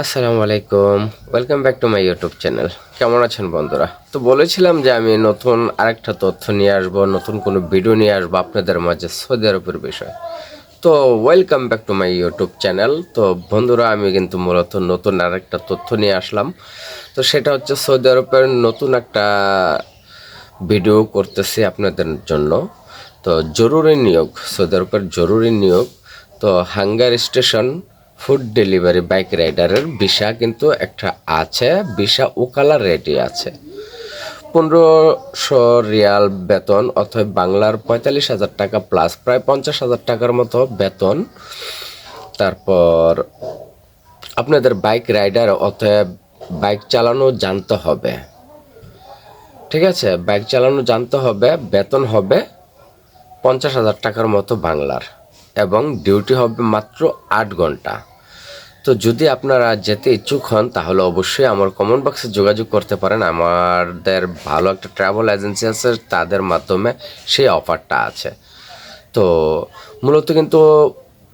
আসসালামু আলাইকুম। Welcome back to my YouTube channel কেমন আছেন বন্ধুরা? তো বলেছিলাম যে আমি নতুন আরেকটা তথ্য নিয়ে আসব, নতুন কোনো ভিডিও নিয়ে আসব আপনাদের মাঝে সৌদি আরবের বিষয়। তো welcome back to my YouTube channel তো বন্ধুরা, আমি কিন্তু মূলত নতুন আরেকটা তথ্য নিয়ে আসলাম। তো সেটা হচ্ছে সৌদি আরবের নতুন একটা ভিডিও করতেছি আপনাদের জন্য। তো জরুরি নিয়োগ, সৌদি আরবের জরুরি নিয়োগ। তো Hunger Station food delivery bike রাইডারের visa কিন্তু একটা আছে, ভিসা ওকালা রেডি আছে। পনেরোশো রিয়াল বেতন অথবা বাংলার পঁয়তাল্লিশ হাজার টাকা প্লাস প্রায় পঞ্চাশ হাজার টাকার মতো বেতন। তারপর আপনাদের বাইক রাইডার অথবা বাইক চালানো জানতে হবে। ঠিক আছে? বাইক চালানো জানতে হবে, বেতন হবে পঞ্চাশ হাজার টাকার মতো বাংলার এবং ডিউটি হবে মাত্র আট ঘণ্টা। তো যদি আপনারা যেতে ইচ্ছুক হন, তাহলে অবশ্যই আমার কমেন্ট বক্সে যোগাযোগ করতে পারেন। আমাদের ভালো একটা ট্রাভেল এজেন্সি আছে, তাদের মাধ্যমে সেই অফারটা আছে। তো মূলত কিন্তু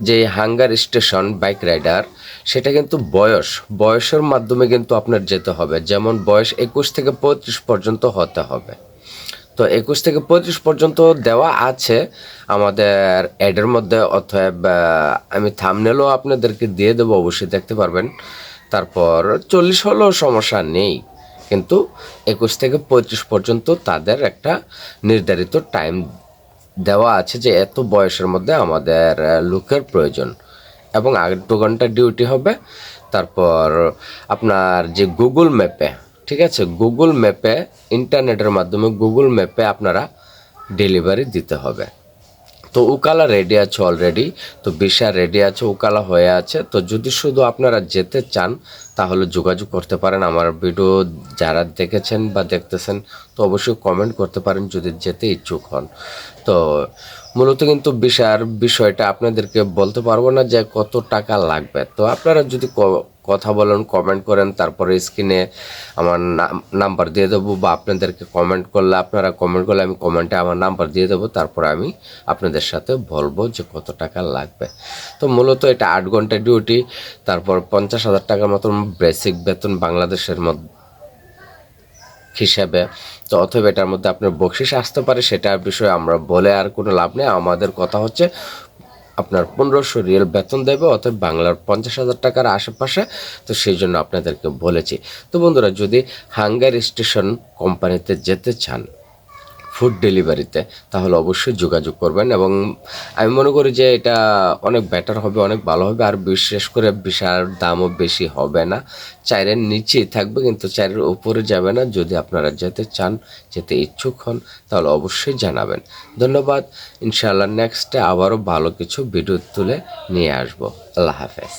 যে হাঙ্গার স্টেশন বাইক রাইডার সেটা কিন্তু বয়স, বয়সের মাধ্যমে কিন্তু আপনার যেতে হবে। যেমন বয়স একুশ থেকে পঁয়ত্রিশ পর্যন্ত হতে হবে। তো একুশ থেকে পঁয়ত্রিশ পর্যন্ত দেওয়া আছে আমাদের অ্যাডের মধ্যে অথবা আমি থামনেলও আপনাদেরকে দিয়ে দেবো, অবশ্যই দেখতে পারবেন। তারপর চল্লিশ হলেও সমস্যা নেই, কিন্তু একুশ থেকে পঁয়ত্রিশ পর্যন্ত তাদের একটা নির্ধারিত টাইম দেওয়া আছে যে এত বয়সের মধ্যে আমাদের লোকের প্রয়োজন। এবং আট দু ঘণ্টা ডিউটি হবে। তারপর আপনার যে গুগল ম্যাপে ঠিক আছে? গুগল ম্যাপে ইন্টারনেটের মাধ্যমে গুগল ম্যাপে আপনারা ডেলিভারি দিতে হবে। তো উকালা রেডি আছে অলরেডি তো বিশা রেডি আছে, উকালা হয়ে আছে। তো যদি শুধু আপনারা যেতে চান, তাহলে যোগাযোগ করতে পারেন। আমার ভিডিও যারা দেখেছেন বা দেখতেছেন, তো অবশ্যই কমেন্ট করতে পারেন যদি যেতে ইচ্ছুক হন। তো মূলত কিন্তু বিশার বিষয়টা আপনাদেরকে বলতে পারব না যে কত টাকা লাগবে। তো আপনারা যদি কথা বলেন কমেন্ট করেন, তারপরে স্ক্রিনে আমার নাম- নাম্বার দিয়ে দেবো বা আপনাদেরকে কমেন্ট করলে, আপনারা কমেন্ট করলে আমি কমেন্টে আমার নাম্বার দিয়ে দেবো, তারপরে আমি আপনাদের সাথে বলব যে কত টাকা লাগবে। তো মূলত এটা আট ঘণ্টা ডিউটি তারপর পঞ্চাশ হাজার টাকার মতন বেসিক বেতন বাংলাদেশের মধ্যে হিসাবে। তো অথবা এটার মধ্যে আপনার বকশিস আসতে পারে সেটার বিষয়ে আমরা বলে আর কোনো লাভ নেই। আমাদের কথা হচ্ছে আপনার পনেরোশো রিয়েল বেতন দেবে অর্থাৎ বাংলার পঞ্চাশ হাজার টাকার আশেপাশে। তো সেই জন্য আপনাদেরকে বলেছি। তো বন্ধুরা, যদি হাঙ্গার স্টেশন কোম্পানিতে যেতে চান ফুড ডেলিভারিতে তাহলে অবশ্যই যোগাযোগ করবেন এবং আমি মনে করি যে এটা অনেক বেটার হবে, অনেক ভালো হবে আর বিশেষ করে বিশাল দামও বেশি হবে না। চাইরের নিচেই থাকবে কিন্তু চাইরের উপরে যাবে না, যদি আপনারা যেতে চান, যেতে ইচ্ছুক হন, তাহলে অবশ্যই জানাবেন। ধন্যবাদ, ইনশাআল্লাহ নেক্সটে আবারও ভালো কিছু ভিডিও তুলে নিয়ে আসব। আল্লাহ হাফেজ।